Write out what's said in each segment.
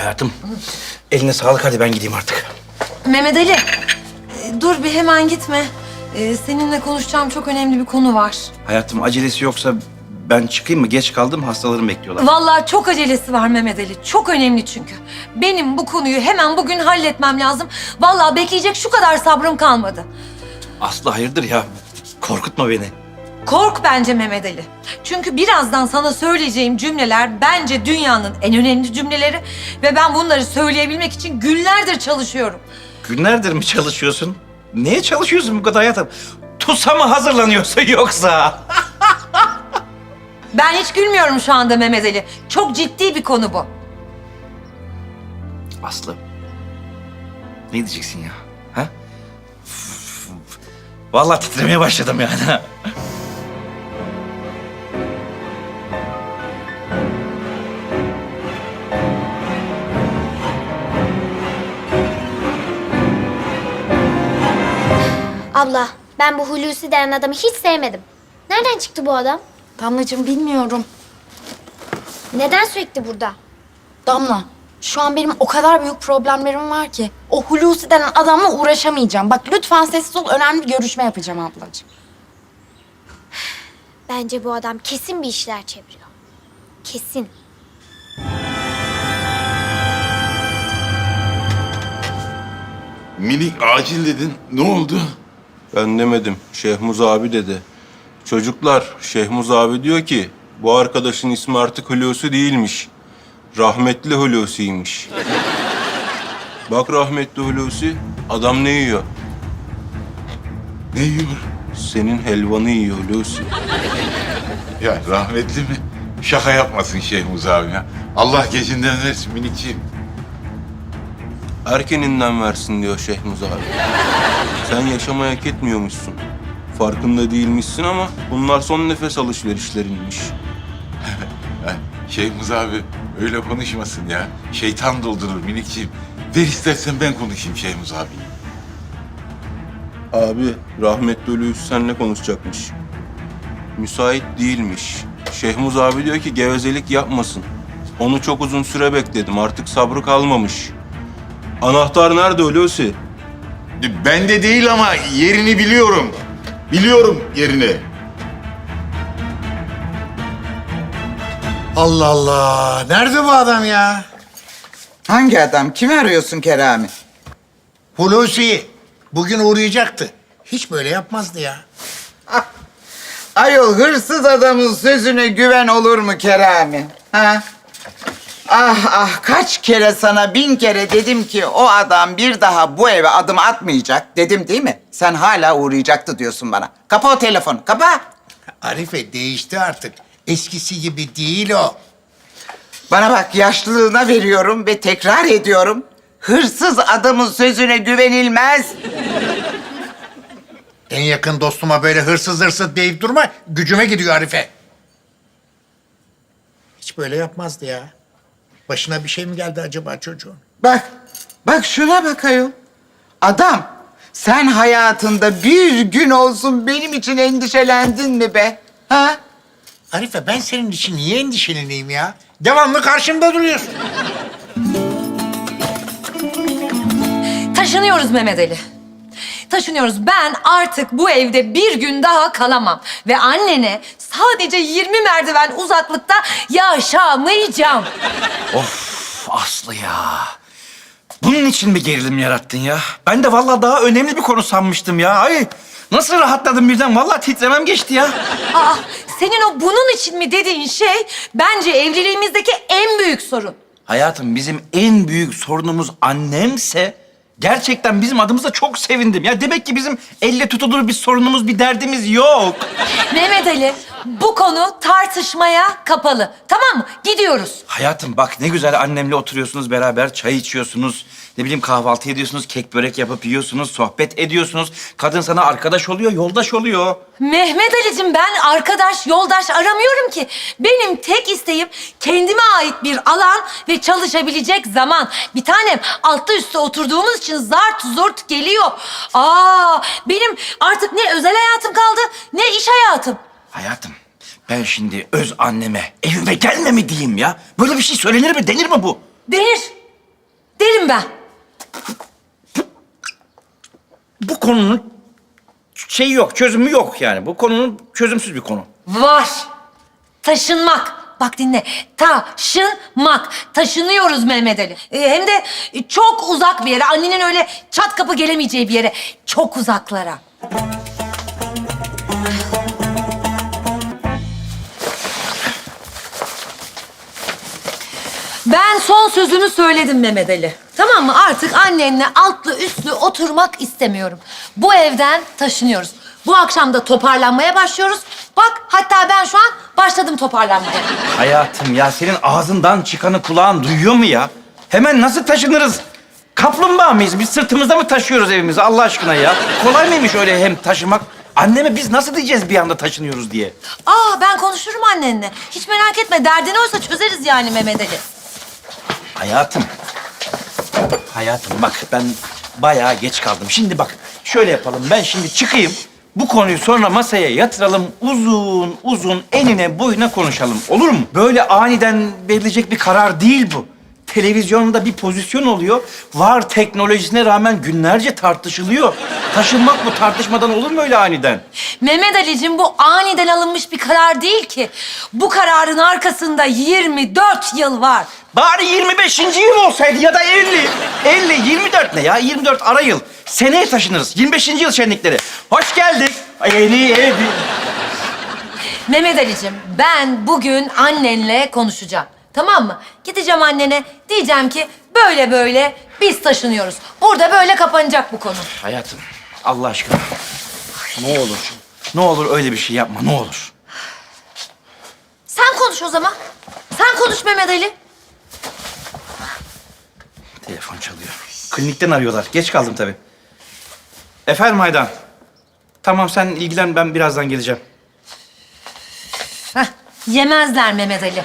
Hayatım, eline sağlık. Hadi ben gideyim artık. Mehmet Ali, e, dur bir hemen gitme. E, Seninle konuşacağım çok önemli bir konu var. Hayatım acelesi yoksa ben çıkayım mı? Geç kaldım, hastalarım bekliyorlar. Vallahi çok acelesi var Mehmet Ali. Çok önemli çünkü. Benim bu konuyu hemen bugün halletmem lazım. Vallahi bekleyecek şu kadar sabrım kalmadı. Aslı hayırdır ya? Korkutma beni. Kork bence Mehmet Ali. Çünkü birazdan sana söyleyeceğim cümleler bence dünyanın en önemli cümleleri ve ben bunları söyleyebilmek için günlerdir çalışıyorum. Günlerdir mi çalışıyorsun? Neye çalışıyorsun bu kadar hayatım? TUS'a mı hazırlanıyorsun yoksa? Ben hiç gülmüyorum şu anda Mehmet Ali. Çok ciddi bir konu bu. Aslı. Ne diyeceksin ya? Ha? Vallahi titremeye başladım yani. Abla, ben bu Hulusi denen adamı hiç sevmedim. Nereden çıktı bu adam? Damlacığım bilmiyorum. Neden sürekli burada? Damla, şu an benim o kadar büyük problemlerim var ki. O Hulusi denen adamla uğraşamayacağım. Bak lütfen sessiz ol, önemli bir görüşme yapacağım ablacığım. Bence bu adam kesin bir işler çeviriyor. Kesin. Minik acil dedin. Ne oldu? Ben demedim. Şehmuz abi dedi. Çocuklar, Şehmuz abi diyor ki bu arkadaşın ismi artık Hulusi değilmiş. Rahmetli Hulusi'ymiş. Bak rahmetli Hulusi, adam ne yiyor? Ne yiyor? Senin helvanı yiyor Hulusi. Ya rahmetli mi? Şaka yapmasın Şeyhmuz abi ya. Allah gecinden versin minikciğim. Erkeninden versin diyor Şehmuz abi. Sen yaşamayı hak etmiyormuşsun. Farkında değilmişsin ama bunlar son nefes alışverişlerinmiş. Ha, Şeyhmuz abi öyle konuşmasın ya. Şeytan doldurur minikciğim. Ver istersen ben konuşayım Şeyhmuz abi. Abi rahmetli Hulusi seninle konuşacakmış. Müsait değilmiş. Şehmuz abi diyor ki gevezelik yapmasın. Onu çok uzun süre bekledim. Artık sabrı kalmamış. Anahtar nerede Hulusi? Ben de değil ama yerini biliyorum. Biliyorum yerini. Allah Allah. Nerede bu adam ya? Hangi adam? Kimi arıyorsun Kerami? Hulusi. Bugün uğrayacaktı. Hiç böyle yapmazdı ya. Ayol hırsız adamın sözüne güven olur mu Kerami? Ha? Ah ah kaç kere sana bin kere dedim ki o adam bir daha bu eve adım atmayacak dedim değil mi? Sen hala uğrayacaktı diyorsun bana. Kapa o telefonu kapa. Arife değişti artık. Eskisi gibi değil o. Bana bak yaşlılığına veriyorum ve tekrar ediyorum. Hırsız adamın sözüne güvenilmez. En yakın dostuma böyle hırsız hırsız deyip durma. Gücüme gidiyor Arife. Hiç böyle yapmazdı ya. Başına bir şey mi geldi acaba çocuğun? Bak, bak şuna bak ayol. Adam, sen hayatında bir gün olsun benim için endişelendin mi be? Ha? Arife ben senin için niye endişeleneyim ya? Devamlı karşımda duruyorsun. Taşınıyoruz Mehmet Ali. Taşınıyoruz. Ben artık bu evde bir gün daha kalamam. Ve annene sadece 20 merdiven uzaklıkta yaşamayacağım. Of Aslı ya. Bunun için mi gerilim yarattın ya? Ben de vallahi daha önemli bir konu sanmıştım ya. Ay nasıl rahatladım birden? Vallahi titremem geçti ya. Aa, senin o bunun için mi dediğin şey bence evliliğimizdeki en büyük sorun. Hayatım bizim en büyük sorunumuz annemse gerçekten bizim adımıza çok sevindim. Ya demek ki bizim elle tutulur bir sorunumuz, bir derdimiz yok. Mehmet Ali, bu konu tartışmaya kapalı. Tamam mı? Gidiyoruz. Hayatım bak ne güzel annemle oturuyorsunuz beraber, çay içiyorsunuz. Ne bileyim kahvaltı ediyorsunuz, kek börek yapıp yiyorsunuz, sohbet ediyorsunuz. Kadın sana arkadaş oluyor, yoldaş oluyor. Mehmet Ali'cim ben arkadaş, yoldaş aramıyorum ki. Benim tek isteğim kendime ait bir alan ve çalışabilecek zaman. Bir tanem altta üstte oturduğumuz için zart zurt geliyor. Aa, benim artık ne özel hayatım kaldı ne iş hayatım. Hayatım ben şimdi öz anneme evime gelme mi diyeyim ya? Böyle bir şey söylenir mi, denir mi bu? Denir. Derim ben. Bu konunun şeyi yok, çözümü yok yani. Bu konunun çözümsüz bir konu. Var. Taşınmak. Bak dinle. Taşınmak. Taşınıyoruz Mehmet Ali. Ee, hem de çok uzak bir yere. Annenin öyle çat kapı gelemeyeceği bir yere. Çok uzaklara. Ben son sözümü söyledim Mehmet Ali. Tamam mı? Artık annenle altlı üstlü oturmak istemiyorum. Bu evden taşınıyoruz. Bu akşam da toparlanmaya başlıyoruz. Bak hatta ben şu an başladım toparlanmaya. Hayatım ya senin ağzından çıkanı kulağın duyuyor mu ya? Hemen nasıl taşınırız? Kaplumbağa mıyız? Biz sırtımızda mı taşıyoruz evimizi Allah aşkına ya? Kolay mıymış öyle hem taşımak? Anneme biz nasıl diyeceğiz bir anda taşınıyoruz diye? Aa ben konuşurum annenle. Hiç merak etme derdini oysa çözeriz yani Mehmet Ali. Hayatım. Hayatım bak ben bayağı geç kaldım. Şimdi bak şöyle yapalım. Ben şimdi çıkayım. Bu konuyu sonra masaya yatıralım. Uzun uzun enine boyuna konuşalım. Olur mu? Böyle aniden verilecek bir karar değil bu. Televizyonda bir pozisyon oluyor. Var teknolojisine rağmen günlerce tartışılıyor. Taşınmak bu tartışmadan olur mu öyle aniden? Mehmet Ali'cim bu aniden alınmış bir karar değil ki. Bu kararın arkasında 24 yıl var. Bari 25. yıl olsaydı ya da 50. 50, 24 ne ya? 24 ara yıl. Seneye taşınırız. 25. yıl şenlikleri. Hoş geldik. Yeni ev. Mehmet Ali'cim ben bugün annenle konuşacağım. Tamam mı? Gideceğim annene diyeceğim ki böyle böyle biz taşınıyoruz. Burada böyle kapanacak bu konu. Hayatım Allah aşkına. Ne olur. Ne olur öyle bir şey yapma ne olur. Sen konuş o zaman. Sen konuş Mehmet Ali. Telefon çalıyor. Klinikten arıyorlar. Geç kaldım tabii. Efendim Haydan. Tamam sen ilgilen ben birazdan geleceğim. Yemezler Mehmet Ali.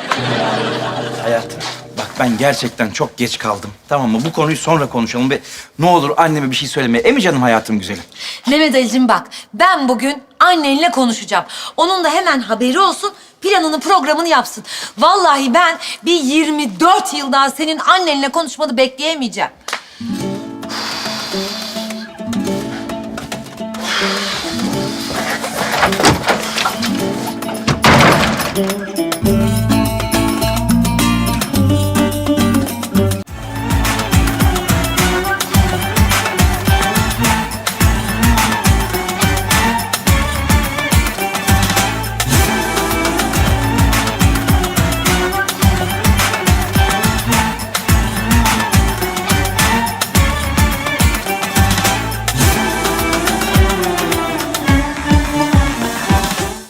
Hayatım bak ben gerçekten çok geç kaldım. Tamam mı? Bu konuyu sonra konuşalım ve ne olur anneme bir şey söyleme. E mi canım hayatım güzelim? Mehmet Ali'cim bak ben bugün annenle konuşacağım. Onun da hemen haberi olsun planını programını yapsın. Vallahi ben bir 24 yıl daha senin annenle konuşmanı bekleyemeyeceğim.